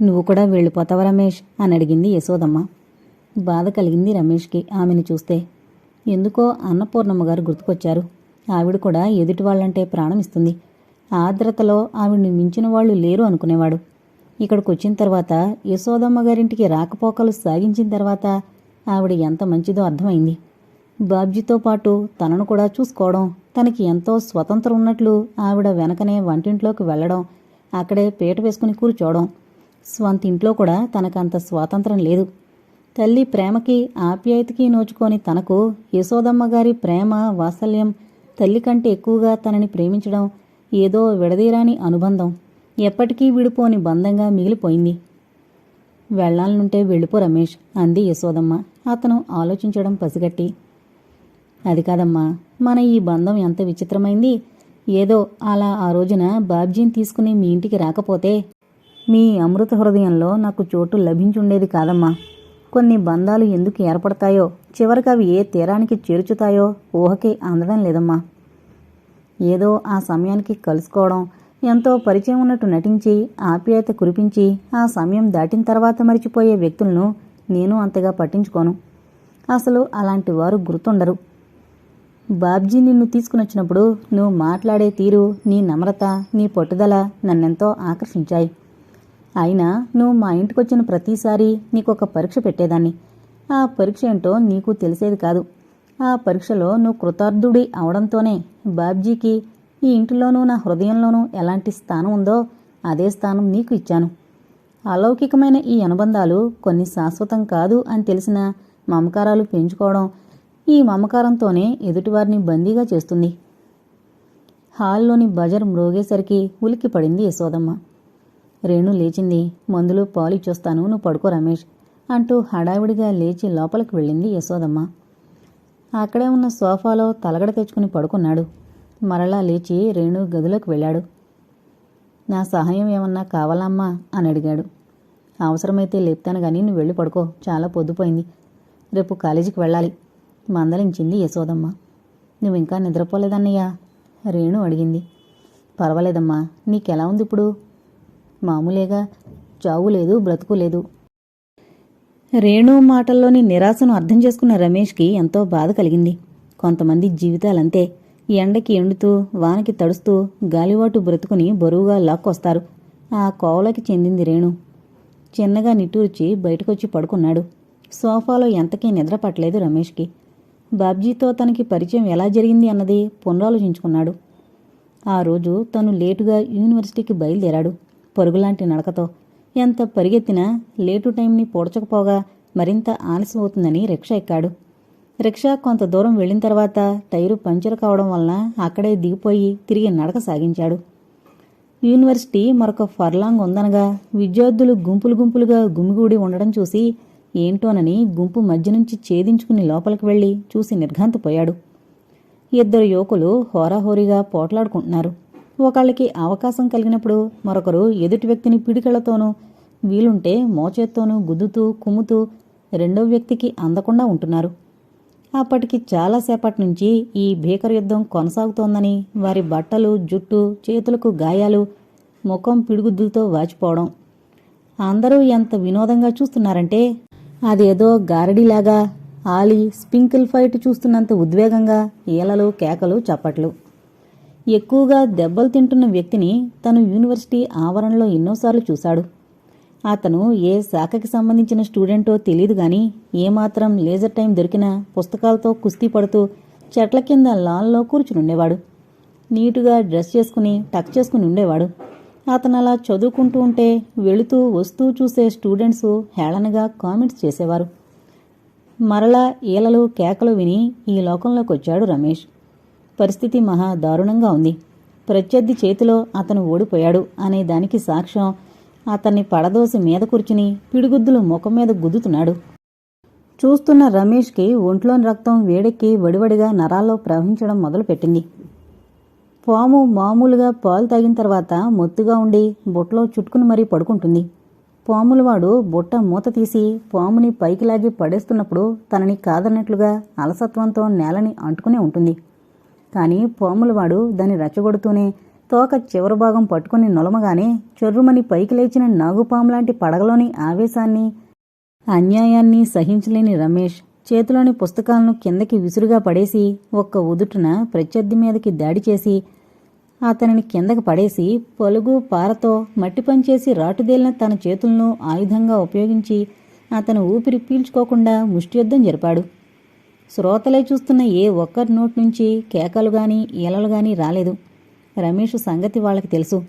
నువ్వు కూడా వెళ్ళిపోతావా రమేష్? అని అడిగింది యశోదమ్మ. బాధ కలిగింది రమేష్కి ఆమెను చూస్తే. ఎందుకో అన్నపూర్ణమ్మ గారు గుర్తుకొచ్చారు. ఆవిడ కూడా ఎదుటి వాళ్ళంటే ప్రాణం ఇస్తుంది. ఆర్ద్రతలో ఆవిడ్ని మించిన వాళ్ళు లేరు అనుకునేవాడు. ఇక్కడికి వచ్చిన తర్వాత యశోదమ్మ గారింటికి రాకపోకలు సాగించిన తర్వాత ఆవిడ ఎంత మంచిదో అర్థమైంది. బాబ్జీతో పాటు తనను కూడా చూసుకోవడం తనకి ఎంతో స్వతంత్రం ఉన్నట్లు ఆవిడ వెనకనే వంటింట్లోకి వెళ్ళడం అక్కడే పీట వేసుకుని కూర్చోవడం స్వంతింట్లో కూడా తనకంత స్వాతంత్రం లేదు. తల్లి ప్రేమకి ఆప్యాయతకి నోచుకొని తనకు యశోదమ్మ గారి ప్రేమ వాత్సల్యం తల్లి కంటే ఎక్కువగా తనని ప్రేమించడం ఏదో విడదీరాని అనుబంధం. ఎప్పటికీ విడిపోని బంధంగా మిగిలిపోయింది. వెళ్ళాలనుంటే వెళ్ళిపో రమేష్ అంది యశోదమ్మ. అతను ఆలోచించడం పసిగట్టి. అది కాదమ్మా మన ఈ బంధం ఎంత విచిత్రమైంది. ఏదో అలా ఆ రోజున బాబ్జీని తీసుకుని మీ ఇంటికి రాకపోతే మీ అమృత హృదయంలో నాకు చోటు లభించుండేది కాదమ్మా. కొన్ని బంధాలు ఎందుకు ఏర్పడతాయో చివరికి అవి ఏ తీరానికి చేర్చుతాయో ఊహకే అందడం లేదమ్మా. ఏదో ఆ సమయానికి కలుసుకోవడం ఎంతో పరిచయం ఉన్నట్టు నటించి ఆప్యాయత కురిపించి ఆ సమయం దాటిన తర్వాత మరిచిపోయే వ్యక్తులను నేను అంతగా పట్టించుకోను. అసలు అలాంటి వారు గుర్తుండరు. బాబ్జీ నిన్ను తీసుకునొచ్చినప్పుడు నువ్వు మాట్లాడే తీరు నీ నమ్రత నీ పట్టుదల నన్నెంతో ఆకర్షించాయి. అయినా నువ్వు మా ఇంటికి వచ్చిన ప్రతిసారి నీకొక పరీక్ష పెట్టేదాన్ని. ఆ పరీక్ష ఏంటో నీకు తెలిసేది కాదు. ఆ పరీక్షలో నువ్వు కృతార్థుడి అవడంతోనే బాబ్జీకి ఈ ఇంటిలోనూ నా హృదయంలోనూ ఎలాంటి స్థానం ఉందో అదే స్థానం నీకు ఇచ్చాను. అలౌకికమైన ఈ అనుబంధాలు కొన్ని శాశ్వతం కాదు అని తెలిసిన మమకారాలు పెంచుకోవడం ఈ మమకారంతోనే ఎదుటివారిని బందీగా చేస్తుంది. హాల్లోని బజర్ మ్రోగేసరికి ఉలిక్కి పడింది యశోదమ్మ. రేణు లేచింది. మందులు పాలు ఇచ్చొస్తాను నువ్వు పడుకో రమేష్ అంటూ హడావిడిగా లేచి లోపలికి వెళ్ళింది యశోదమ్మ. అక్కడే ఉన్న సోఫాలో తలగడ తెచ్చుకుని పడుకున్నాడు. మరలా లేచి రేణు గదిలోకి వెళ్ళాడు. నా సహాయం ఏమన్నా కావాలమ్మా? అని అడిగాడు. అవసరమైతే లేపుతాను కానీ నువ్వు వెళ్ళి పడుకో చాలా పొద్దుపోయింది. రేపు కాలేజీకి వెళ్ళాలి మందలించింది యశోదమ్మ. నువ్వు ఇంకా నిద్రపోలేదన్నయ్యా? రేణు అడిగింది. పర్వాలేదమ్మా నీకెలా ఉంది ఇప్పుడు? మామూలేగా చావు లేదు బ్రతుకు లేదు. రేణు మాటల్లోని నిరాశను అర్థం చేసుకున్న రమేష్కి ఎంతో బాధ కలిగింది. కొంతమంది జీవితాలంతే ఎండకి ఎండుతూ వానకి తడుస్తూ గాలివాటు బ్రతుకుని బరువుగా లాక్కొస్తారు. ఆ కోవలకి చెందింది రేణు. చిన్నగా నిట్టూర్చి బయటకొచ్చి పడుకున్నాడు. సోఫాలో ఎంతకీ నిద్ర పట్టలేదు రమేష్కి. బాబ్జీతో తనకి పరిచయం ఎలా జరిగింది అన్నది పునరాలోచించుకున్నాడు. ఆ రోజు తను లేటుగా యూనివర్సిటీకి బయలుదేరాడు. పరుగులాంటి నడకతో. ఎంత పరిగెత్తినా లేటు టైంని పూడ్చకపోగా మరింత ఆలస్యం అవుతుందని రిక్షా ఎక్కాడు. రిక్షా కొంత దూరం వెళ్ళిన తర్వాత టైరు పంచర్ కావడం వలన అక్కడే దిగిపోయి తిరిగి నడక సాగించాడు. యూనివర్సిటీ మరొక ఫర్లాంగ్ ఉందనగా విద్యార్థులు గుంపులు గుంపులుగా గుమిగూడి ఉండడం చూసి ఏంటోనని గుంపు మధ్య నుంచి ఛేదించుకుని లోపలికి వెళ్ళి చూసి నిర్ఘాంతపోయాడు. ఇద్దరు యువకులు హోరాహోరీగా పోట్లాడుకుంటున్నారు. ఒకళ్ళకి అవకాశం కలిగినప్పుడు మరొకరు ఎదుటి వ్యక్తిని పిడికళ్ళతోనూ వీలుంటే మోచేత్తోనూ గుద్దుతూ కుమ్ముతూ రెండో వ్యక్తికి అందకుండా ఉంటున్నారు. అప్పటికి చాలాసేపటి నుంచి ఈ భీకర యుద్ధం కొనసాగుతోందని వారి బట్టలు జుట్టు చేతులకు గాయాలు ముఖం పిడుగుద్దులతో వాచిపోవడం. అందరూ ఎంత వినోదంగా చూస్తున్నారంటే అదేదో గారడీలాగా ఆలి స్పింకిల్ ఫైట్ చూస్తున్నంత ఉద్వేగంగా ఈలలు కేకలు చప్పట్లు. ఎక్కువగా దెబ్బలు తింటున్న వ్యక్తిని తను యూనివర్సిటీ ఆవరణలో ఎన్నోసార్లు చూశాడు. అతను ఏ శాఖకి సంబంధించిన స్టూడెంటో తెలియదు గాని ఏమాత్రం లేజర్ టైం దొరికినా పుస్తకాలతో కుస్తీ పడుతూ చెట్ల కింద లాన్లో కూర్చునుండేవాడు. నీటుగా డ్రెస్ చేసుకుని టక్ చేసుకుని ఉండేవాడు. అతను అలా చదువుకుంటూ ఉంటే వెళుతూ వస్తూ చూసే స్టూడెంట్స్ హేళనగా కామెంట్స్ చేసేవారు. మరలా ఈలలు కేకలు విని ఈ లోకంలోకి వచ్చాడు రమేష్. పరిస్థితి మహా దారుణంగా ఉంది. ప్రత్యర్థి చేతిలో అతను ఓడిపోయాడు అనే దానికి సాక్ష్యం అతన్ని పడదోసి మీద కూర్చుని పిడిగుద్దులు ముఖం మీద గుద్దుతున్నాడు. చూస్తున్న రమేష్కి ఒంట్లోని రక్తం వేడెక్కి వడివడిగా నరాల్లో ప్రవహించడం మొదలుపెట్టింది. పాము మామూలుగా పాలు తాగిన తర్వాత మొత్తుగా ఉండి బుట్టలో చుట్టుకుని మరీ పడుకుంటుంది. పాములవాడు బుట్ట మూత తీసి పాముని పైకి లాగి పడేస్తున్నప్పుడు తనని కాదన్నట్లుగా అలసత్వంతో నేలని అంటుకునే ఉంటుంది. కానీ పాములవాడు దాన్ని రెచ్చగొడుతూనే తోక చివరి భాగం పట్టుకుని నొలమగానే చొర్రుమని పైకి లేచిన నాగుపాములాంటి పడగలోని ఆవేశాన్ని అన్యాయాన్ని సహించలేని రమేష్ చేతిలోని పుస్తకాలను కిందకి విసురుగా పడేసి ఒక్క ఉదుటున ప్రత్యర్థి మీదకి దాడి చేసి అతనిని కిందకి పడేసి పలుగు పారతో మట్టి పంచేసి రాటుదేలిన తన చేతులను ఆయుధంగా ఉపయోగించి అతను ఊపిరి పీల్చుకోకుండా ముష్టియుద్ధం జరిపాడు. శ్రోతలే చూస్తున్న ఏ ఒక్కరి నోటి నుంచి కేకలు గాని ఈలలు గాని రాలేదు. రమేష్ సంగతి వాళ్ళకి తెలుసు.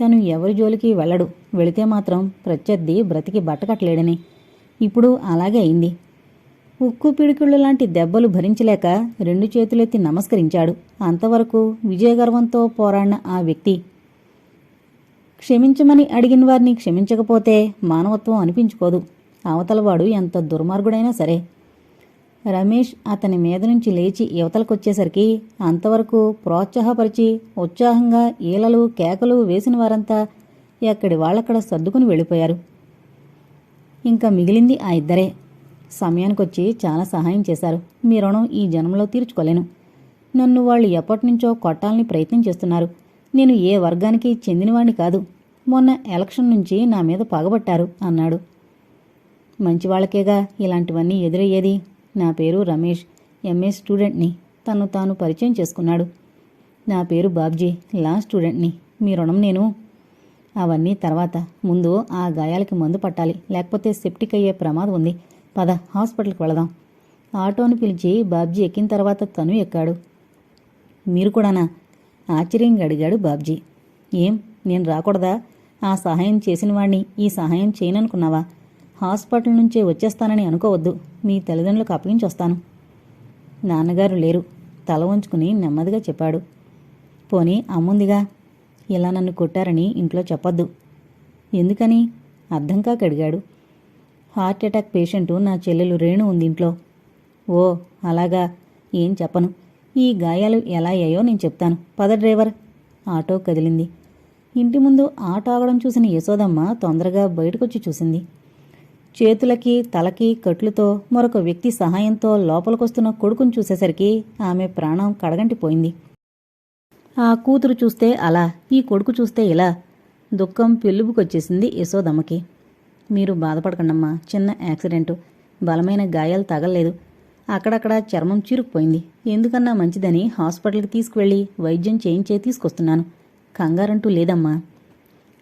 తను ఎవరి జోలికి వెళ్ళడు. వెళితే మాత్రం ప్రత్యర్థి బ్రతికి బట్టకట్టలేడని. ఇప్పుడు అలాగే అయింది. ఉక్కు పిడికిళ్ళు లాంటి దెబ్బలు భరించలేక రెండు చేతులెత్తి నమస్కరించాడు. అంతవరకు విజయగర్వంతో పోరాడిన ఆ వ్యక్తి. క్షమించమని అడిగిన వారిని క్షమించకపోతే మానవత్వం అనిపించుకోదు. అవతలవాడు ఎంత దుర్మార్గుడైనా సరే. రమేష్ అతని మీద నుంచి లేచి యువతలకొచ్చేసరికి అంతవరకు ప్రోత్సాహపరిచి ఉత్సాహంగా ఈలలు కేకలు వేసిన వారంతా ఎక్కడి వాళ్ళక్కడ సర్దుకుని వెళ్ళిపోయారు. ఇంకా మిగిలింది ఆ ఇద్దరే. సమయానికొచ్చి చాలా సహాయం చేశారు. మీ రుణం ఈ జన్మలో తీర్చుకోలేను. నన్ను వాళ్ళు ఎప్పటినుంచో కొట్టాలని ప్రయత్నం చేస్తున్నారు. నేను ఏ వర్గానికి చెందినవాణ్ణి కాదు. మొన్న ఎలక్షన్ నుంచి నా మీద పగబట్టారు అన్నాడు. మంచి వాళ్ళకేగా ఇలాంటివన్నీ ఎదురయ్యేది? నా పేరు రమేష్. ఎంఏ స్టూడెంట్ని తను తాను పరిచయం చేసుకున్నాడు. నా పేరు బాబ్జీ లా స్టూడెంట్ని మీ రుణం నేను. అవన్నీ తర్వాత. ముందు ఆ గాయాలకి మందు పట్టాలి. లేకపోతే సెప్టిక్ అయ్యే ప్రమాదం ఉంది. పద హాస్పిటల్కి వెళదాం. ఆటోని పిలిచి బాబ్జీ ఎక్కిన తర్వాత తను ఎక్కాడు. మీరు కూడానా? ఆశ్చర్యంగా అడిగాడు బాబ్జీ. ఏం? నేను రాకూడదా? ఆ సహాయం చేసిన వాణ్ణి ఈ సహాయం చేయననుకున్నావా? హాస్పిటల్ నుంచే వచ్చేస్తానని అనుకోవద్దు. మీ తల్లిదండ్రులకు అప్పగించొస్తాను నాన్నగారు లేరు. తల వంచుకుని నెమ్మదిగా చెప్పాడు. పోనీ అమ్ముందిగా. ఇలా నన్ను కొట్టారని ఇంట్లో చెప్పొద్దు. ఎందుకని? అర్థం కాక అడిగాడు. హార్ట్ అటాక్ పేషెంటు నా చెల్లెలు రేణు ఉంది ఇంట్లో. ఓ అలాగా. ఏం చెప్పను. ఈ గాయాలు ఎలా అయ్యాయో నేను చెప్తాను. పద డ్రైవర్. ఆటో కదిలింది. ఇంటి ముందు ఆటో ఆగడం చూసిన యశోదమ్మ తొందరగా బయటకొచ్చి చూసింది. చేతులకి తలకి కట్లుతో మరొక వ్యక్తి సహాయంతో లోపలికొస్తున్న కొడుకును చూసేసరికి ఆమె ప్రాణం కడగంటిపోయింది. ఆ కూతురు చూస్తే అలా ఈ కొడుకు చూస్తే ఇలా. దుఃఖం పెళ్ళుబుకొచ్చేసింది యశోదమ్మకి. మీరు బాధపడకండమ్మా చిన్న యాక్సిడెంటు. బలమైన గాయాలు తగలలేదు. అక్కడక్కడ చర్మం చీరుకుపోయింది ఎందుకన్నా మంచిదని హాస్పిటల్కి తీసుకువెళ్ళి వైద్యం చేయించే తీసుకొస్తున్నాను. కంగారంటూ లేదమ్మా.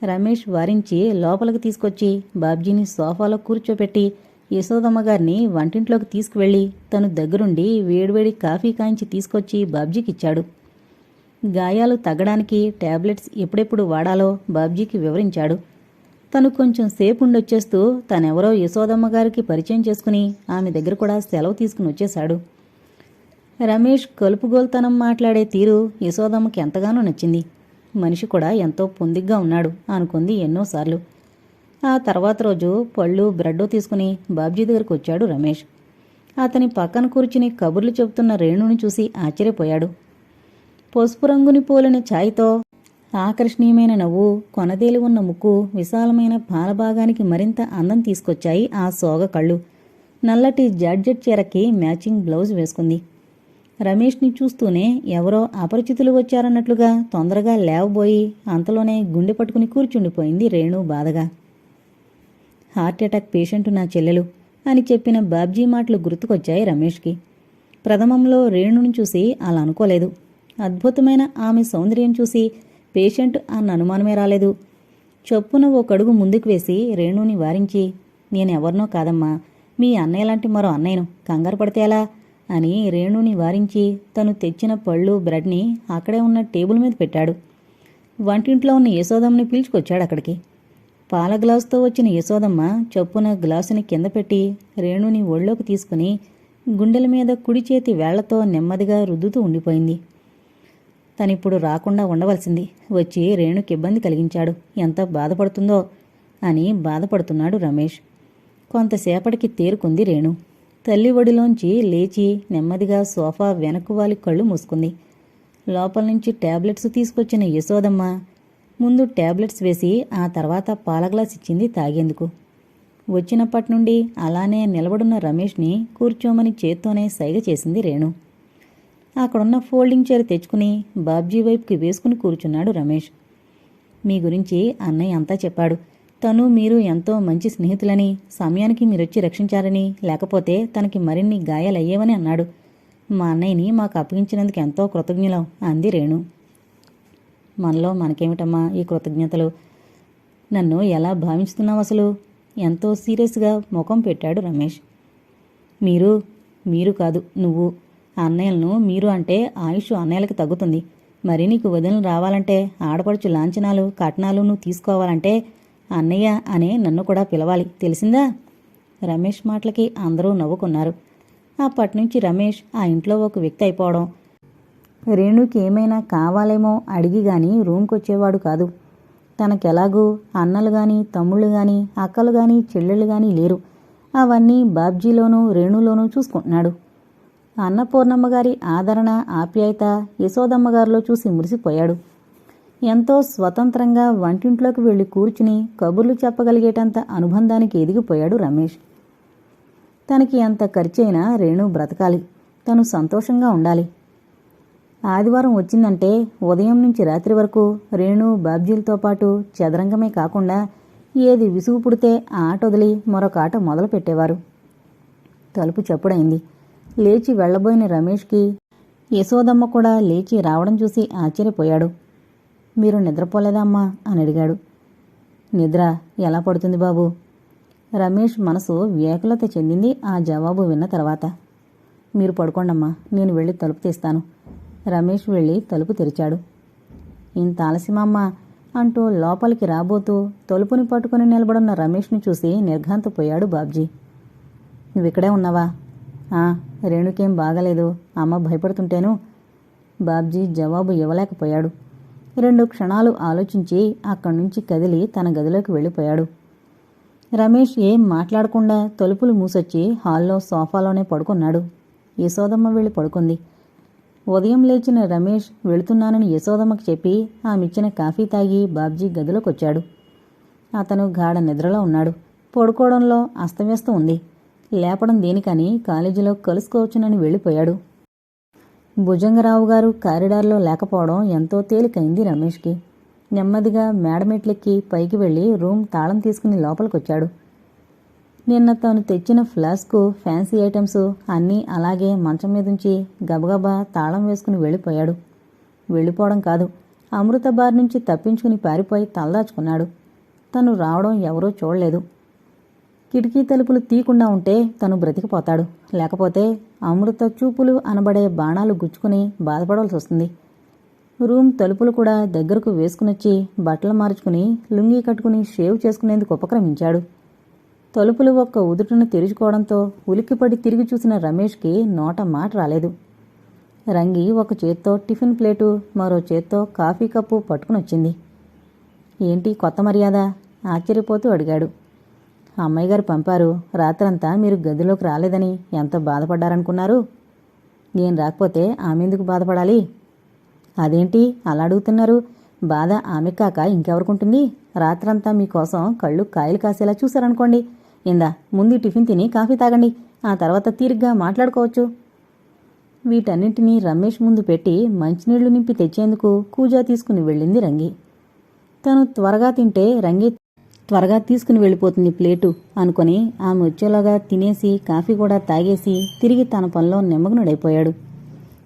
రమేష్ వారించి లోపలికి తీసుకొచ్చి బాబ్జీని సోఫాలో కూర్చోపెట్టి యశోదమ్మ గారిని వంటింట్లోకి తీసుకువెళ్ళి తను దగ్గరుండి వేడివేడి కాఫీ కాయించి తీసుకొచ్చి బాబ్జీకిచ్చాడు. గాయాలు తగ్గడానికి టాబ్లెట్స్ ఎప్పుడెప్పుడు వాడాలో బాబ్జీకి వివరించాడు. తను కొంచెం సేపు ఉండొచ్చేస్తూ తనెవరో యశోదమ్మ గారికి పరిచయం చేసుకుని ఆమె దగ్గర కూడా సెలవు తీసుకుని వచ్చేశాడు. రమేష్ కలుపుగోల్తనం మాట్లాడే తీరు యశోదమ్మకి ఎంతగానో నచ్చింది. మనిషి కూడా ఎంతో పొందిగ్గా ఉన్నాడు అనుకుంది ఎన్నోసార్లు. ఆ తర్వాత రోజు పళ్ళు బ్రెడ్ తీసుకుని బాబ్జీ దగ్గరకు వచ్చాడు రమేష్. అతని పక్కన కూర్చుని కబుర్లు చెబుతున్న రేణుని చూసి ఆశ్చర్యపోయాడు. పసుపు రంగుని పోలిన ఛాయ్తో ఆకర్షణీయమైన నవ్వు కొనదేలి ఉన్న ముక్కు విశాలమైన పాలభాగానికి మరింత అందం తీసుకొచ్చాయి ఆ సోగ కళ్ళు. నల్లటి జాడ్జెట్ చీరకి మ్యాచింగ్ బ్లౌజ్ వేసుకుంది. రమేష్ని చూస్తూనే ఎవరో అపరిచితులు వచ్చారన్నట్లుగా తొందరగా లేవబోయి అంతలోనే గుండె పట్టుకుని కూర్చుండిపోయింది రేణు బాధగా. హార్ట్ అటాక్ పేషెంట్ నా చెల్లెలు అని చెప్పిన బాబ్జీ మాటలు గుర్తుకొచ్చాయి రమేష్కి. ప్రథమంలో రేణుని చూసి అలా అనుకోలేదు. అద్భుతమైన ఆమె సౌందర్యం చూసి పేషెంట్ అన్న అనుమానమే రాలేదు. చొప్పున ఓ కడుగు ముందుకు వేసి రేణుని వారించి నేనెవరినో కాదమ్మా. మీ అన్నయ్య లాంటి మరో అన్నయ్యను కంగారు పడితే ఎలా? అని రేణుని వారించి తను తెచ్చిన పళ్ళు బ్రెడ్ని అక్కడే ఉన్న టేబుల్ మీద పెట్టాడు. వంటింట్లో ఉన్న యశోదమ్మని పిలుచుకొచ్చాడు అక్కడికి. పాల గ్లాసుతో వచ్చిన యశోదమ్మ చొప్పున గ్లాసుని కింద పెట్టి రేణుని ఒళ్ళోకి తీసుకుని గుండెల మీద కుడి చేతి వేళ్ళతో నెమ్మదిగా రుద్దుతూ ఉండిపోయింది. తనిప్పుడు రాకుండా ఉండవలసింది. వచ్చి రేణుకి ఇబ్బంది కలిగించాడు. ఎంత బాధపడుతుందో అని బాధపడుతున్నాడు రమేష్. కొంతసేపటికి తేరుకుంది రేణు. తల్లి ఒడిలోంచి లేచి నెమ్మదిగా సోఫా వెనక్కు వాలి కళ్ళు మూసుకుంది. లోపల నుంచి టాబ్లెట్స్ తీసుకొచ్చిన యశోదమ్మ ముందు టాబ్లెట్స్ వేసి ఆ తర్వాత పాల గ్లాస్ ఇచ్చింది తాగేందుకు. వచ్చినప్పటి నుండి అలానే నిలబడున్న రమేష్ని కూర్చోమని చేత్తోనే సైగ చేసింది రేణు. అక్కడున్న ఫోల్డింగ్ చైర్ తెచ్చుకుని బాబ్జీ వైపుకి వేసుకుని కూర్చున్నాడు రమేష్. మీ గురించి అన్నయ్య అంతా చెప్పాడు. తను మీరు ఎంతో మంచి స్నేహితులని సమయానికి మీరొచ్చి రక్షించారని లేకపోతే తనకి మరిన్ని గాయాలయ్యేవని అన్నాడు. మా అన్నయ్యని మాకు అప్పగించినందుకు ఎంతో కృతజ్ఞులం అంది రేణు. మనలో మనకేమిటమ్మా ఈ కృతజ్ఞతలు? నన్ను ఎలా భావించుతున్నావు అసలు? ఎంతో సీరియస్గా ముఖం పెట్టాడు రమేష్. మీరు మీరు కాదు నువ్వు. అన్నయ్యలను మీరు అంటే ఆయుష్ అన్నయ్యలకు తగ్గుతుంది. మరి నీకు వదినలు రావాలంటే ఆడపడుచు లాంఛనాలు కట్నాలు నువ్వు తీసుకోవాలంటే అన్నయ్య అనే నన్ను కూడా పిలవాలి. తెలిసిందా? రమేష్ మాటలకి అందరూ నవ్వుకున్నారు. అప్పటినుంచి రమేష్ ఆ ఇంట్లో ఒక వ్యక్తి అయిపోవడం. రేణుకి ఏమైనా కావాలేమో అడిగి గాని రూమ్కి వచ్చేవాడు కాదు. తనకెలాగూ అన్నలు గాని తమ్ముళ్ళు గాని అక్కలు గాని చెల్లెళ్ళు గాని లేరు. అవన్నీ బాబ్జీలోనూ రేణులోనూ చూసుకుంటున్నాడు. అన్నపూర్ణమ్మ గారి ఆదరణ ఆప్యాయత యశోదమ్మ గారిలో చూసి మురిసిపోయాడు. ఎంతో స్వతంత్రంగా వంటింట్లోకి వెళ్ళి కూర్చుని కబుర్లు చెప్పగలిగేటంత అనుబంధానికి ఎదిగిపోయాడు రమేష్. తనకి ఎంత ఖర్చైనా రేణు బ్రతకాలి. తను సంతోషంగా ఉండాలి. ఆదివారం వచ్చిందంటే ఉదయం నుంచి రాత్రి వరకు రేణు బాబ్జీలతో పాటు చదరంగమే కాకుండా ఏది విసుగు పుడితే ఆ ఆట వదిలి మరొక ఆట మొదలుపెట్టేవారు. తలుపు చప్పుడైంది. లేచి వెళ్ళబోయిన రమేష్కి యశోదమ్మ కూడా లేచి రావడం చూసి ఆశ్చర్యపోయాడు. మీరు నిద్రపోలేదమ్మా అని అడిగాడు. నిద్ర ఎలా పడుతుంది బాబు? రమేష్ మనసు వ్యాకులత చెందింది ఆ జవాబు విన్న తర్వాత. మీరు పడుకోండమ్మా నేను వెళ్ళి తలుపు తీస్తాను. రమేష్ వెళ్ళి తలుపు తెరిచాడు. ఇంత ఆలస్యమమ్మా అంటూ లోపలికి రాబోతూ తలుపుని పట్టుకుని నిలబడున్న రమేష్ని చూసి నిర్ఘాంతపోయాడు బాబ్జీ. నువ్విక్కడే ఉన్నావా? ఆ రేణుకేం బాగలేదు. అమ్మ భయపడుతుంటేను. బాబ్జీ జవాబు ఇవ్వలేకపోయాడు. రెండు క్షణాలు ఆలోచించి అక్కడి నుంచి కదిలి తన గదిలోకి వెళ్ళిపోయాడు. రమేష్ ఏం మాట్లాడకుండా తలుపులు మూసొచ్చి హాల్లో సోఫాలోనే పడుకున్నాడు. యశోదమ్మ వెళ్ళి పడుకుంది. ఉదయం లేచిన రమేష్ వెళుతున్నానని యశోదమ్మకు చెప్పి ఆమెచ్చిన కాఫీ తాగి బాబ్జీ గదిలోకొచ్చాడు. అతను గాఢ నిద్రలో ఉన్నాడు. పడుకోవడంలో అస్తవ్యస్తం ఉంది. లేపడం దేనికని కాలేజీలో కలుసుకోవచ్చునని వెళ్ళిపోయాడు. భుజంగరావు గారు కారిడార్లో లేకపోవడం ఎంతో తేలికైంది రమేష్కి. నెమ్మదిగా మేడమెట్లెక్కి పైకి వెళ్ళి రూమ్ తాళం తీసుకుని లోపలికొచ్చాడు. నిన్న తాను తెచ్చిన ఫ్లాస్కు ఫ్యాన్సీ ఐటమ్స్ అన్నీ అలాగే మంచం మీదుంచి గబగబా తాళం వేసుకుని వెళ్ళిపోయాడు. వెళ్ళిపోవడం కాదు అమృత బార్ నుంచి తప్పించుకుని పారిపోయి తలదాచుకున్నాడు. తను రావడం ఎవరూ చూడలేదు. కిటికీ తలుపులు తీయకుండా ఉంటే తను బ్రతికిపోతాడు. లేకపోతే అమృత చూపులు అనబడే బాణాలు గుచ్చుకుని బాధపడవలసి వస్తుంది. రూమ్ తలుపులు కూడా దగ్గరకు వేసుకునొచ్చి బట్టలు మార్చుకుని లుంగీ కట్టుకుని షేవ్ చేసుకునేందుకు ఉపక్రమించాడు. తలుపులు ఒక్క ఉదుటను తెరుచుకోవడంతో ఉలిక్కిపడి తిరిగి చూసిన రమేష్కి నోట మాట రాలేదు. రంగి ఒక చేత్తో టిఫిన్ ప్లేటు మరో చేత్తో కాఫీ కప్పు పట్టుకునొచ్చింది. ఏంటి కొత్త మర్యాద? ఆశ్చర్యపోతూ అడిగాడు. అమ్మాయి గారు పంపారు. రాత్రంతా మీరు గదిలోకి రాలేదని ఎంత బాధపడ్డారనుకున్నారు? నేను రాకపోతే ఆమె ఎందుకు బాధపడాలి? అదేంటి అలా అడుగుతున్నారు? బాధ ఆమె కాక ఇంకెవరికుంటుంది? రాత్రంతా మీకోసం కళ్ళు కాయలు కాసేలా చూశారనుకోండి. ఇందా ముందు టిఫిన్ తిని కాఫీ తాగండి. ఆ తర్వాత తీరిగ్గా మాట్లాడుకోవచ్చు. వీటన్నింటినీ రమేష్ ముందు పెట్టి మంచినీళ్ళు నింపి తెచ్చేందుకు కూజా తీసుకుని వెళ్ళింది రంగి. తను త్వరగా తింటే రంగి త్వరగా తీసుకుని వెళ్ళిపోతుంది ప్లేటు అనుకొని ఆమె వచ్చేలాగా తినేసి కాఫీ కూడా తాగేసి తిరిగి తన పనిలో నిమ్మగ్నుడైపోయాడు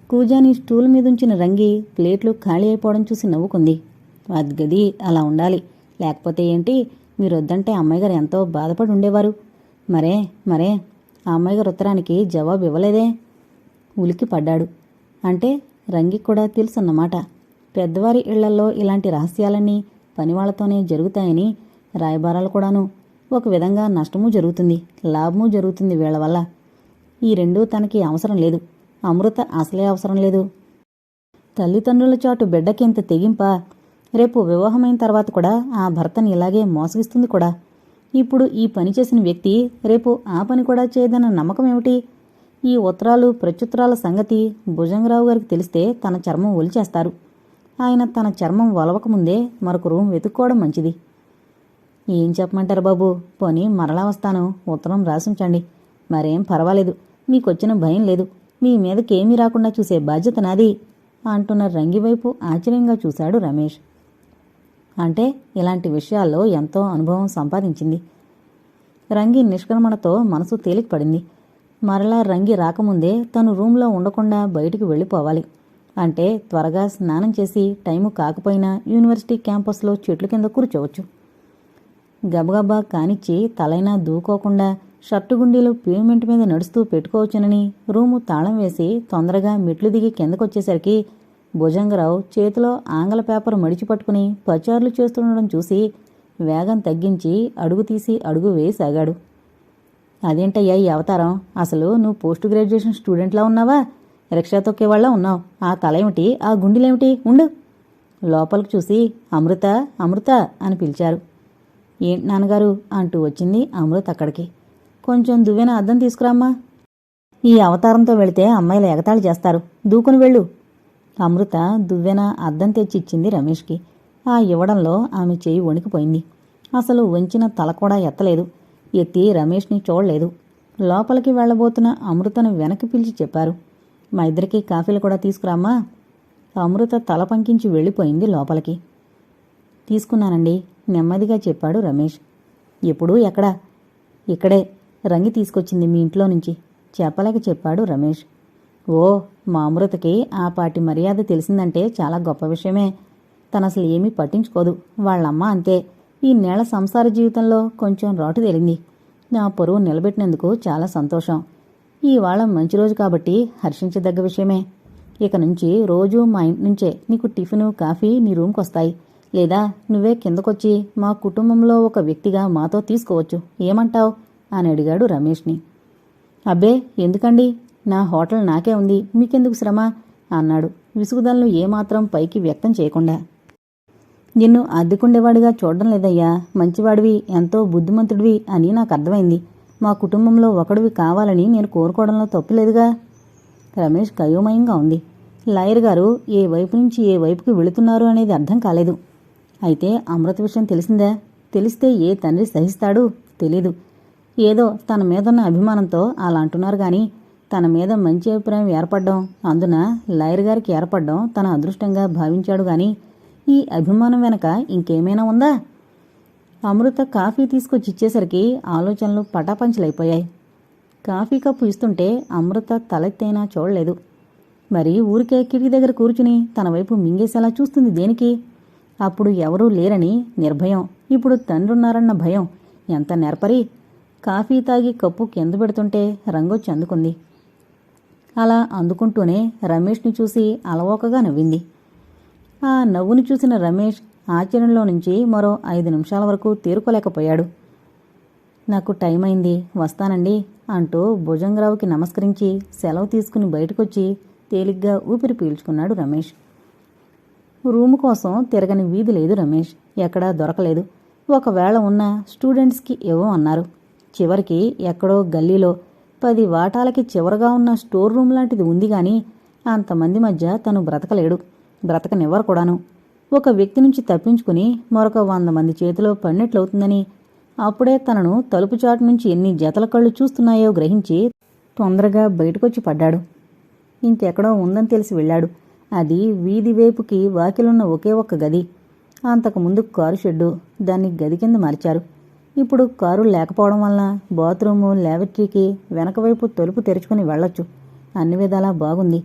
కూజాని స్టూల్ మీదుంచిన రంగి ప్లేట్లు ఖాళీ అయిపోవడం చూసి నవ్వుకుంది. అది గది అలా ఉండాలి. లేకపోతే ఏంటి? మీరు వద్దంటే అమ్మాయి గారు ఎంతో బాధపడి ఉండేవారు. మరే మరే ఆ అమ్మాయి గారు ఉత్తరానికి జవాబు ఇవ్వలేదే? ఉలికి పడ్డాడు. అంటే రంగి కూడా తెలుసన్నమాట. పెద్దవారి ఇళ్ళల్లో ఇలాంటి రహస్యాలన్నీ పనివాళ్ళతోనే జరుగుతాయని రాయబారాలు కూడాను. ఒక విధంగా నష్టము జరుగుతుంది లాభము జరుగుతుంది వీళ్ళ వల్ల. ఈ రెండూ తనకి అవసరం లేదు. అమృత అసలే అవసరం లేదు. తల్లిదండ్రుల చాటు బిడ్డకింత తెగింప? రేపు వివాహమైన తర్వాత కూడా ఆ భర్తని ఇలాగే మోసగిస్తుంది కూడా. ఇప్పుడు ఈ పని చేసిన వ్యక్తి రేపు ఆ పని కూడా చేయదన్న నమ్మకం ఏమిటి? ఈ ఉత్తరాలు ప్రత్యుత్తరాల సంగతి భుజంగరావు గారికి తెలిస్తే తన చర్మం ఒలిచేస్తారు. ఆయన తన చర్మం వలవకముందే మరొక రూమ్ వెతుక్కోవడం మంచిది. ఏం చెప్పమంటారు బాబు? పోనీ మరలా వస్తాను. ఉత్తరం రాసించండి. మరేం పర్వాలేదు. మీకొచ్చిన భయం లేదు. మీ మీదకేమీ రాకుండా చూసే బాధ్యత నాది అంటున్న రంగివైపు ఆశ్చర్యంగా చూశాడు రమేష్. అంటే ఇలాంటి విషయాల్లో ఎంతో అనుభవం సంపాదించింది. రంగి నిష్క్రమణతో మనసు తేలిక పడింది మరలా రంగి రాకముందే తను రూంలో ఉండకుండా బయటికి వెళ్ళిపోవాలి. అంటే త్వరగా స్నానం చేసి టైము కాకపోయినా యూనివర్సిటీ క్యాంపస్లో చెట్ల కింద కూర్చోవచ్చు. గబగబా కానిచ్చి తలైనా దూకోకుండా షర్టు గుండీలు పేమెంట్ మీద నడుస్తూ పెట్టుకోవచ్చునని రూము తాళం వేసి తొందరగా మెట్లు దిగి కిందకొచ్చేసరికి భుజంగరావు చేతిలో ఆంగ్ల పేపర్ మడిచి పట్టుకుని పచారులు చేస్తుండడం చూసి వేగం తగ్గించి అడుగు తీసి అడుగు వేసాగాడు అదేంటయ్యా ఈ అవతారం? అసలు నువ్వు పోస్ట్ గ్రాడ్యుయేషన్ స్టూడెంట్లా ఉన్నావా? రిక్షా తొక్కేవాళ్ళ ఉన్నావు. ఆ తల ఏమిటి? ఆ గుండెలేమిటి? ఉండు. లోపలికి చూసి అమృత అమృత అని పిలిచారు. ఏంటి నాన్నగారు? అంటూ వచ్చింది అమృత అక్కడికి. కొంచెం దువ్వెన అద్దం తీసుకురామ్మా. ఈ అవతారంతో వెళితే అమ్మాయిలు ఎగతాళి చేస్తారు. దూకుని వెళ్ళు. అమృత దువ్వెన అద్దం తెచ్చి ఇచ్చింది రమేష్కి. ఆ ఇవ్వడంలో ఆమె చేయి వణికిపోయింది. అసలు వంచిన తల కూడా ఎత్తలేదు. ఎత్తి రమేష్ని చూడలేదు. లోపలికి వెళ్ళబోతున్న అమృతను వెనక్కి పిలిచి చెప్పారు. మా ఇద్దరికి కాఫీలు కూడా తీసుకురామ్మా. అమృత తల పంకించి వెళ్ళిపోయింది లోపలికి. తీసుకున్నానండి. నెమ్మదిగా చెప్పాడు రమేష్. ఎప్పుడు ఎక్కడా? ఇక్కడే రంగి తీసుకొచ్చింది మీ ఇంట్లో నుంచి చెప్పలేక చెప్పాడు రమేష్. ఓ మా అమృతకి ఆ పాటి మర్యాద తెలిసిందంటే చాలా గొప్ప విషయమే. తను అసలు ఏమీ పట్టించుకోదు. వాళ్ళమ్మ అంతే. ఈ నేల సంసార జీవితంలో కొంచెం రాటు తేలింది. నా పొరువు నిలబెట్టినందుకు చాలా సంతోషం. ఇవాళ మంచి రోజు కాబట్టి హర్షించదగ్గ విషయమే. ఇక నుంచి రోజూ మా ఇంటి నుంచే నీకు టిఫిను కాఫీ నీ రూమ్కి వస్తాయి లేదా నువ్వే కిందకొచ్చి మా కుటుంబంలో ఒక వ్యక్తిగా మాతో తీసుకోవచ్చు. ఏమంటావ్? అని అడిగాడు రమేష్ని. అబ్బే ఎందుకండి? నా హోటల్ నాకే ఉంది. మీకెందుకు శ్రమ? అన్నాడు. విసుగుదలను ఏమాత్రం పైకి వ్యక్తం చేయకుండా. నిన్ను అద్దెకుండేవాడిగా చూడడం లేదయ్యా. మంచివాడివి ఎంతో బుద్ధిమంతుడివి అని నాకు అర్థమైంది. మా కుటుంబంలో ఒకడివి కావాలని నేను కోరుకోవడంలో తప్పులేదుగా రమేష్ కయోమయంగా ఉంది. లాయర్ గారు ఏ వైపు నుంచి ఏ వైపుకి వెళుతున్నారు అనేది అర్థం కాలేదు. అయితే అమృత విషయం తెలిసిందా? తెలిస్తే ఏ తండ్రి సహిస్తాడు? తెలీదు. ఏదో తన మీదున్న అభిమానంతో అలా అంటున్నారు గాని తన మీద మంచి అభిప్రాయం ఏర్పడ్డం అందున లాయర్ గారికి ఏర్పడ్డం తన అదృష్టంగా భావించాడు గాని ఈ అభిమానం వెనక ఇంకేమైనా ఉందా? అమృత కాఫీ తీసుకొచ్చి ఇచ్చేసరికి ఆలోచనలు పటాపంచలైపోయాయి. కాఫీ కప్పు ఇస్తుంటే అమృత తలెత్తైనా చూడలేదు. మరి ఊరికే కిటికీ దగ్గర కూర్చుని తన వైపు మింగేసేలా చూస్తుంది దేనికి? అప్పుడు ఎవరూ లేరని నిర్భయం. ఇప్పుడు తండ్రున్నారన్న భయం. ఎంత నెరపరి? కాఫీ తాగి కప్పు కింద పెడుతుంటే రంగొచ్చి అందుకుంది అలా అందుకుంటూనే రమేష్ని చూసి అలవోకగా నవ్వింది. ఆ నవ్వుని చూసిన రమేష్ ఆచరణలో నుంచి మరో ఐదు నిమిషాల వరకు తేరుకోలేకపోయాడు. నాకు టైం అయింది వస్తానండి అంటూ భుజంగరావుకి నమస్కరించి సెలవు తీసుకుని బయటకొచ్చి తేలిగ్గా ఊపిరి పీల్చుకున్నాడు రమేష్. రూమ్ కోసం తిరగని వీధి లేదు రమేష్. ఎక్కడా దొరకలేదు. ఒకవేళ ఉన్న స్టూడెంట్స్కి ఇవ్వం అన్నారు. చివరికి ఎక్కడో గల్లీలో పది వాటాలకి చివరగా ఉన్న స్టోర్ రూమ్ లాంటిది ఉంది గాని అంతమంది మధ్య తను బ్రతకలేడు. బ్రతకనివ్వరు కూడాను. ఒక వ్యక్తి నుంచి తప్పించుకుని మరొక వంద మంది చేతిలో పడినట్లవుతుందని అప్పుడే తనను తలుపు చాటు నుంచి ఎన్ని జతల కళ్ళు చూస్తున్నాయో గ్రహించి తొందరగా బయటకొచ్చి పడ్డాడు. ఇంకెక్కడో ఉందని తెలిసి వెళ్ళాడు. అది వీధి వైపుకి వాకిలున్న ఒకే ఒక్క గది. అంతకుముందు కారు షెడ్డు. దాన్ని గది కింద మార్చారు. ఇప్పుడు కారు లేకపోవడం వలన బాత్రూము ల్యాబరేటరీకి వెనకవైపు తలుపు తెరుచుకుని వెళ్ళొచ్చు. అన్ని విధాలా బాగుంది.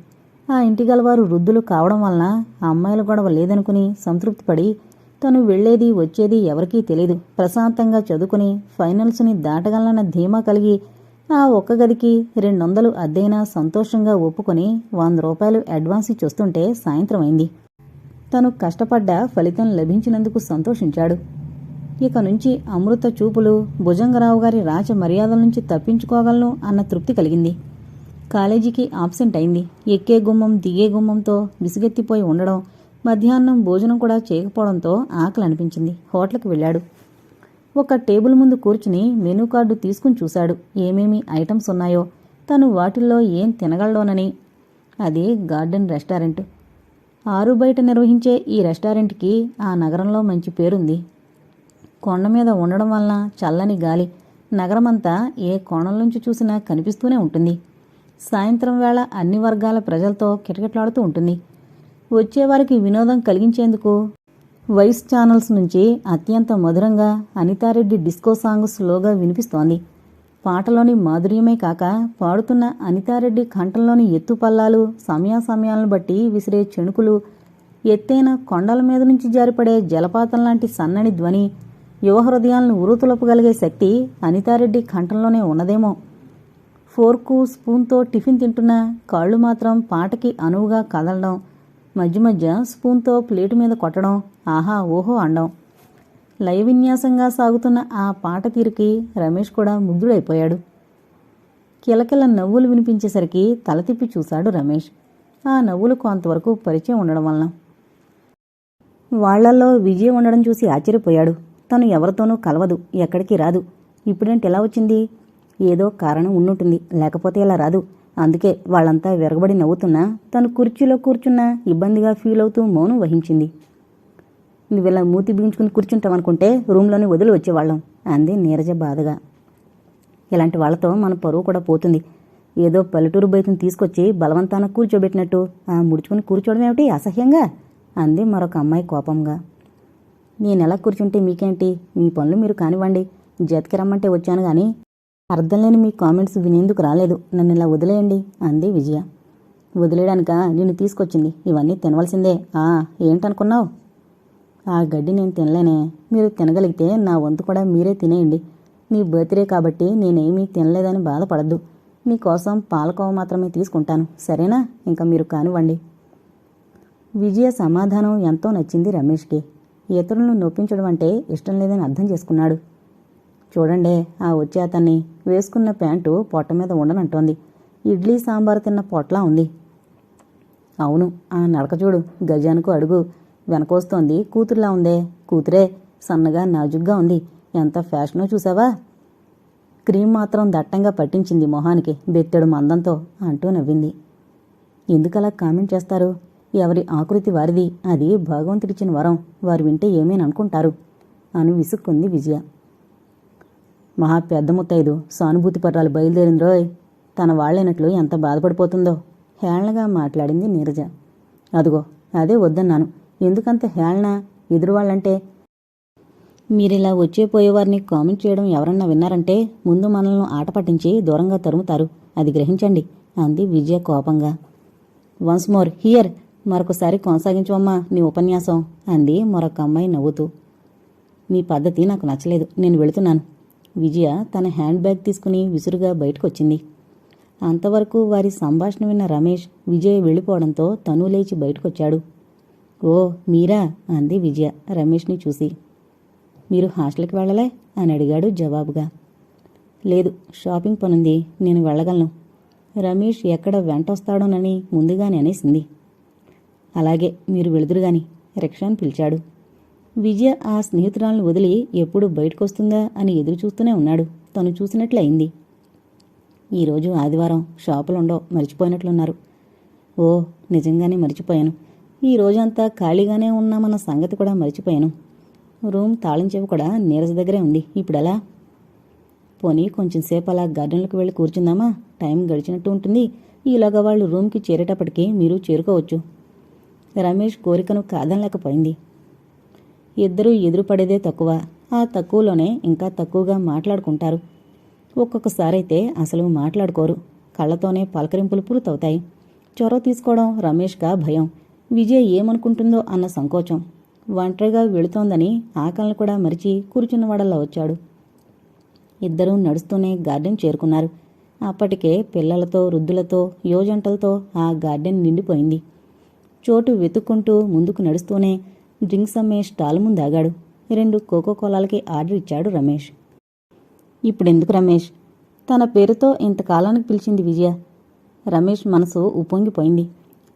ఆ ఇంటి గలవారు వృద్ధులు కావడం వలన అమ్మాయిల గొడవ లేదనుకుని సంతృప్తిపడి తను వెళ్ళేది వచ్చేది ఎవరికీ తెలియదు ప్రశాంతంగా చదువుకుని ఫైనల్స్ని దాటగలనన్న ధీమా కలిగి ఆ ఒక్క గదికి రెండొందలు అద్దెైనా సంతోషంగా ఒప్పుకొని వంద రూపాయలు అడ్వాన్స్ ఇచ్చొస్తుంటే సాయంత్రం అయింది తను కష్టపడ్డ ఫలితం లభించినందుకు సంతోషించాడు. ఇక నుంచి అమృత చూపులు భుజంగరావు గారి రాజ మర్యాదల నుంచి తప్పించుకోగలను అన్న తృప్తి కలిగింది. కాలేజీకి ఆబ్సెంట్ అయింది. ఎక్కే గుమ్మం దిగే గుమ్మంతో విసుగెత్తిపోయి ఉండడం మధ్యాహ్నం భోజనం కూడా చేయకపోవడంతో ఆకలి అనిపించింది. హోటల్కి వెళ్ళాడు. ఒక టేబుల్ ముందు కూర్చుని మెనూ కార్డు తీసుకుని చూశాడు. ఏమేమి ఐటమ్స్ ఉన్నాయో తను వాటిల్లో ఏం తినగలడోనని. అది గార్డెన్ రెస్టారెంట్. ఆరు బయట నిర్వహించే ఈ రెస్టారెంట్కి ఆ నగరంలో మంచి పేరుంది. కొండ మీద ఉండడం వలన చల్లని గాలి నగరమంతా ఏ కోణం నుంచి చూసినా కనిపిస్తూనే ఉంటుంది. సాయంత్రం వేళ అన్ని వర్గాల ప్రజలతో కిటకిటలాడుతూ ఉంటుంది. వచ్చేవారికి వినోదం కలిగించేందుకు వైస్ ఛానల్స్ నుంచి అత్యంత మధురంగా అనితారెడ్డి డిస్కో సాంగ్ స్లోగా వినిపిస్తోంది. పాటలోని మాధుర్యమే కాక పాడుతున్న అనితారెడ్డి కంఠంలోని ఎత్తుపల్లాలు సమయాసమయాలను బట్టి విసిరే చెణుకులు ఎత్తైన కొండల మీద నుంచి జారిపడే జలపాతం లాంటి సన్నని ధ్వని యువ హృదయాలను ఉరుతులపగలిగే శక్తి అనితారెడ్డి కంఠంలోనే ఉన్నదేమో. ఫోర్కు స్పూన్తో టిఫిన్ తింటున్న కాళ్ళు మాత్రం పాటకి అనువుగా కదలడం మధ్య మధ్య స్పూన్తో ప్లేటు మీద కొట్టడం ఆహా ఓహో అండం. లయ విన్యాసంగా సాగుతున్న ఆ పాట తీరుకి రమేష్ కూడా ముగ్ధుడైపోయాడు. కిలకిల నవ్వులు వినిపించేసరికి తల తిప్పి చూశాడు రమేష్. ఆ నవ్వులు కొంతవరకు పరిచయం ఉండడం వలన. వాళ్ళల్లో విజయం ఉండడం చూసి ఆశ్చర్యపోయాడు. తను ఎవరితోనూ కలవదు ఎక్కడికి రాదు. ఇప్పుడేంటి ఎలా వచ్చింది? ఏదో కారణం ఉండుంటుంది లేకపోతే ఇలా రాదు. అందుకే వాళ్ళంతా విరగబడి నవ్వుతున్నా తను కుర్చీలో కూర్చున్నా ఇబ్బందిగా ఫీల్ అవుతూ మౌనం వహించింది. నువ్విలా మూతి బిగించుకుని కూర్చుంటావనుకుంటే రూమ్లోనే వదిలి వచ్చేవాళ్ళం అంది నీరజ బాధగా. ఇలాంటి వాళ్ళతో మన పరువు కూడా పోతుంది. ఏదో పల్లెటూరు బయటను తీసుకొచ్చి బలవంతాన కూర్చోబెట్టినట్టు ఆ ముడుచుకుని కూర్చోవడం ఏమిటి అసహ్యంగా? అంది మరొక అమ్మాయి కోపంగా. నేను ఎలా కూర్చుంటే మీకేంటి? మీ పనులు మీరు కానివ్వండి. జతకి రమ్మంటే వచ్చాను గాని అర్థం లేని మీ కామెంట్స్ వినేందుకు రాలేదు. నన్ను ఇలా వదిలేయండి అంది విజయ. వదిలేయడానిక? నిన్ను తీసుకొచ్చింది. ఇవన్నీ తినవలసిందే. ఆ ఏంటనుకున్నావు? ఆ గడ్డి నేను తినలేనే. మీరు తినగలిగితే నా వంతు కూడా మీరే తినేయండి. మీ బర్త్డే కాబట్టి నేనేమీ తినలేదని బాధపడద్దు. మీకోసం పాలకోవ మాత్రమే తీసుకుంటాను. సరేనా? ఇంకా మీరు కానివ్వండి. విజయ సమాధానం ఎంతో నచ్చింది రమేష్కి. ఇతరులను నొప్పించడం అంటే ఇష్టం లేదని అర్థం చేసుకున్నాడు. చూడండి ఆ వచ్చే అతన్ని వేసుకున్న ప్యాంటు పొట్ట మీద ఉండనంటోంది. ఇడ్లీ సాంబార్ తిన్న పొట్లా ఉంది. అవును ఆ నడక చూడు గజానికి అడుగు. వెనకొస్తోంది. కూతురులా ఉందే. కూతురే సన్నగా నాజుగ్గా ఉంది. ఎంత ఫ్యాషనో చూసావా? క్రీమ్ మాత్రం దట్టంగా పట్టించింది మొహానికి. బెత్తెడు మందంతో అంటూ నవ్వింది. ఎందుకలా కామెంట్ చేస్తారు? ఎవరి ఆకృతి వారిది? అది భగవంతుడిచ్చిన వరం. వారు వింటే ఏమేని అనుకుంటారు? అని విసుక్కుంది విజయ. మహా పెద్ద ముత్తైదు. సానుభూతి పర్రాలు బయలుదేరింది రోయ్. తన వాళ్ళైనట్లు ఎంత బాధపడిపోతుందో. హేళనగా మాట్లాడింది నీరజ. అదిగో అదే వద్దన్నాను. ఎందుకంత హేళన? ఎదురువాళ్ళంటే? మీరిలా వచ్చే పోయేవారిని కామెంట్ చేయడం ఎవరన్నా విన్నారంటే ముందు మనల్ని ఆట పట్టించి దూరంగా తరుముతారు. అది గ్రహించండి అంది విజయ కోపంగా. వన్స్ మోర్ హియర్ మరొకసారి కొనసాగించవమ్మా నీ ఉపన్యాసం అంది మరొక అమ్మాయి నవ్వుతూ. మీ పద్ధతి నాకు నచ్చలేదు నేను వెళుతున్నాను. విజయ తన హ్యాండ్ బ్యాగ్ తీసుకుని విసురుగా బయటకు వచ్చింది అంతవరకు వారి సంభాషణ విన్న రమేష్ విజయ్ వెళ్ళిపోవడంతో తను లేచి బయటకొచ్చాడు. ఓ మీరా? అంది విజయ రమేష్ని చూసి. మీరు హాస్టల్కి వెళ్ళలే? అని అడిగాడు జవాబుగా. లేదు షాపింగ్ పనుంది నేను వెళ్ళగలను. రమేష్ ఎక్కడ వెంటొస్తాడోనని ముందుగానే అనేసింది. అలాగే మీరు వెళుదురుగాని రిక్షాను పిలిచాడు. విజయ ఆ స్నేహితురాలను వదిలి ఎప్పుడు బయటకొస్తుందా అని ఎదురు చూస్తూనే ఉన్నాడు. తను చూసినట్లు అయింది. ఈరోజు ఆదివారం షాపులుండో మర్చిపోయినట్లున్నారు. ఓ నిజంగానే మర్చిపోయాను. ఈ రోజంతా ఖాళీగానే ఉన్నామన్న సంగతి కూడా మర్చిపోయాను. రూమ్ తాళం చెవి కూడా నీరజ దగ్గరే ఉంది. ఇప్పుడెలా? పోనీ కొంచెం సేపు అలా గార్డెన్లకు వెళ్ళి కూర్చుందామా? టైం గడిచినట్టు ఉంటుంది. ఈలోగా వాళ్ళు రూమ్కి చేరేటప్పటికీ మీరు చేరుకోవచ్చు. రమేష్ కోరికను కాదనలేకపోయింది. ఇద్దరూ ఎదురుపడేదే తక్కువ. ఆ తక్కువలోనే ఇంకా తక్కువగా మాట్లాడుకుంటారు. ఒక్కొక్కసారైతే అసలు మాట్లాడుకోరు. కళ్ళతోనే పలకరింపులు పూర్తవుతాయి. చొరవ తీసుకోవడం రమేష్గా భయం. విజయ్ ఏమనుకుంటుందో అన్న సంకోచం. ఒంటరిగా వెళుతోందని ఆకలిని కూడా మరిచి కూర్చున్నవాడల్లా వచ్చాడు. ఇద్దరూ నడుస్తూనే గార్డెన్ చేరుకున్నారు. అప్పటికే పిల్లలతో వృద్ధులతో యోజంటలతో ఆ గార్డెన్ నిండిపోయింది. చోటు వెతుక్కుంటూ ముందుకు నడుస్తూనే డ్రింక్స్ అమ్మే స్టాల్ ముందాగాడు. రెండు కోకో కోలాలకి ఆర్డర్ ఇచ్చాడు రమేష్. ఇప్పుడెందుకు రమేష్? తన పేరుతో ఇంతకాలానికి పిలిచింది విజయ. రమేష్ మనసు ఉప్పొంగిపోయింది.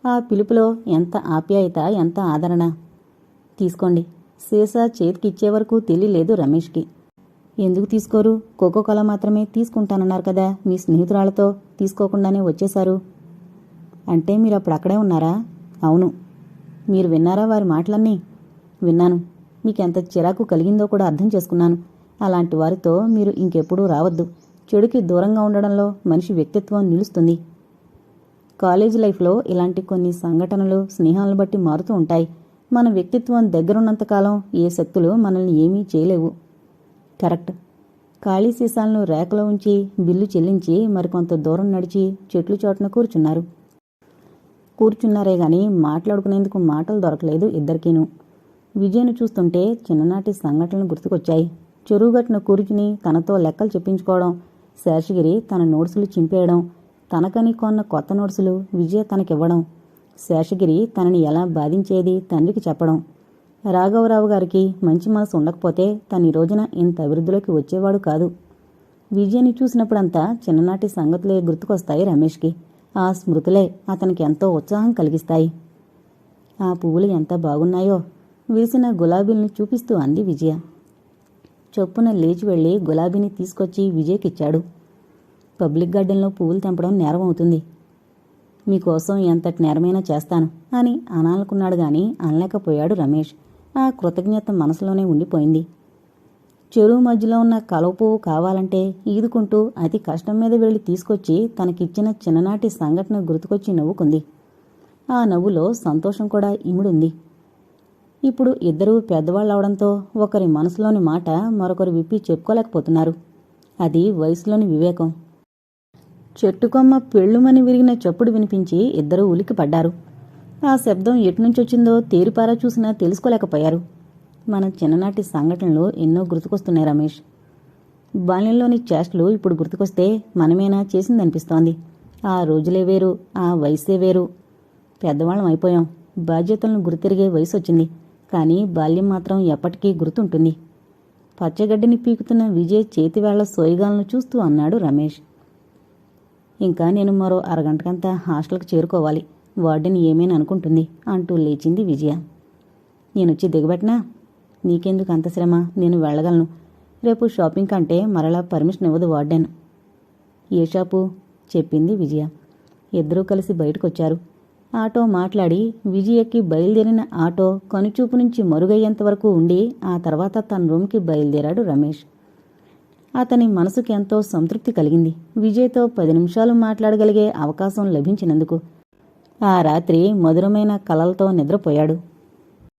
ఆ పిలుపులో ఎంత ఆప్యాయత ఎంత ఆదరణ? తీసుకోండి. సీసా చేతికి ఇచ్చే వరకు తెలియలేదు రమేష్కి. ఎందుకు తీసుకోరు? కోకో కోలా మాత్రమే తీసుకుంటానన్నారు కదా. మీ స్నేహితురాలతో తీసుకోకుండానే వచ్చేశారు. అంటే మీరు అప్పుడు అక్కడే ఉన్నారా? అవును. మీరు విన్నారా వారి మాటలన్నీ? విన్నాను. మీకెంత చిరాకు కలిగిందో కూడా అర్థం చేసుకున్నాను. అలాంటి వారితో మీరు ఇంకెప్పుడూ రావద్దు. చెడుకి దూరంగా ఉండడంలో మనిషి వ్యక్తిత్వం నిలుస్తుంది. కాలేజ్ లైఫ్లో ఇలాంటి కొన్ని సంఘటనలు స్నేహాలను బట్టి మారుతూ ఉంటాయి. మన వ్యక్తిత్వం దగ్గరున్నంతకాలం ఏ శక్తులు మనల్ని ఏమీ చేయలేవు. కరెక్ట్. ఖాళీ సీసాలను రేకలో ఉంచి బిల్లు చెల్లించి మరికొంత దూరం నడిచి చెట్లు చోటన కూర్చున్నారు. కూర్చున్నారే గాని మాట్లాడుకునేందుకు మాటలు దొరకలేదు ఇద్దరికీను. విజయను చూస్తుంటే చిన్ననాటి సంఘటనలు గుర్తుకొచ్చాయి. చెరువుగట్టున కూర్చుని తనతో లెక్కలు చెప్పించుకోవడం శేషగిరి తన నోట్సులు చింపేయడం తనకని కొన్న కొత్త నోట్సులు విజయ తనకివ్వడం శేషగిరి తనని ఎలా బాధించేది తండ్రికి చెప్పడం. రాఘవరావు గారికి మంచి మనసు ఉండకపోతే తన ఈ రోజున ఇంత అభివృద్ధిలోకి వచ్చేవాడు కాదు. విజయని చూసినప్పుడంతా చిన్ననాటి సంగతులే గుర్తుకొస్తాయి రమేష్కి. ఆ స్మృతులే అతనికి ఎంతో ఉత్సాహం కలిగిస్తాయి. ఆ పువ్వులు ఎంత బాగున్నాయో వేసిన గులాబీల్ని చూపిస్తూ అంది విజయ. చొప్పున లేచి వెళ్ళి గులాబీని తీసుకొచ్చి విజయ్కిచ్చాడు. పబ్లిక్ గార్డెన్లో పువ్వులు తెంపడం నేరం అవుతుంది మీకోసం ఎంతటి నేరమైనా చేస్తాను అని అనాలనుకున్నాడు గాని అనలేకపోయాడు రమేష్. ఆ కృతజ్ఞత మనసులోనే ఉండిపోయింది. చెరువు మధ్యలో ఉన్న కలవ పువ్వు కావాలంటే ఈదుకుంటూ అతి కష్టం మీద వెళ్ళి తీసుకొచ్చి తనకిచ్చిన చిన్ననాటి సంఘటన గుర్తుకొచ్చి నవ్వుకుంది. ఆ నవ్వులో సంతోషం కూడా ఇముడుంది. ఇప్పుడు ఇద్దరూ పెద్దవాళ్ళవడంతో ఒకరి మనసులోని మాట మరొకరు విప్పి చెప్పుకోలేకపోతున్నారు. అది వయసులోని వివేకం. చెట్టుకొమ్మ పెళ్ళుమని విరిగిన చప్పుడు వినిపించి ఇద్దరూ ఉలికి పడ్డారు. ఆ శబ్దం ఎటునుంచొచ్చిందో తేరిపారా చూసినా తెలుసుకోలేకపోయారు. మన చిన్ననాటి సంఘటనలు ఎన్నో గుర్తుకొస్తున్నాయి రమేష్. బాల్యంలోని చేష్టలు ఇప్పుడు గుర్తుకొస్తే మనమేనా చేసిందనిపిస్తోంది. ఆ రోజులే వేరు ఆ వయసే వేరు. పెద్దవాళ్ళం అయిపోయాం. బాధ్యతలను గుర్తిరిగే వయసు వచ్చింది కానీ బాల్యం మాత్రం ఎప్పటికీ గుర్తుంటుంది. పచ్చగడ్డిని పీకుతున్న విజయ్ చేతివేళ్ళ సోయిగాలను చూస్తూ అన్నాడు రమేష్. ఇంకా నేను మరో అరగంటకంతా హాస్టల్కి చేరుకోవాలి. వార్డెన్ ఏమేని అనుకుంటుంది అంటూ లేచింది విజయ. నేనొచ్చి దిగబెట్టినా నీకెందుకు అంత శ్రమ? నేను వెళ్ళగలను. రేపు షాపింగ్ కంటే మరలా పర్మిషన్ ఇవ్వదు వార్డెన్. ఏ షాపు? చెప్పింది విజయ. ఇద్దరూ కలిసి బయటకొచ్చారు. ఆటో మాట్లాడి విజయకి బయలుదేరిన ఆటో కనుచూపు నుంచి మరుగయ్యేంత వరకు ఉండి ఆ తర్వాత తన రూమ్కి బయలుదేరాడు రమేష్. అతని మనసుకి ఎంతో సంతృప్తి కలిగింది. విజయ్తో పది నిమిషాలు మాట్లాడగలిగే అవకాశం లభించినందుకు. ఆ రాత్రి మధురమైన కలలతో నిద్రపోయాడు.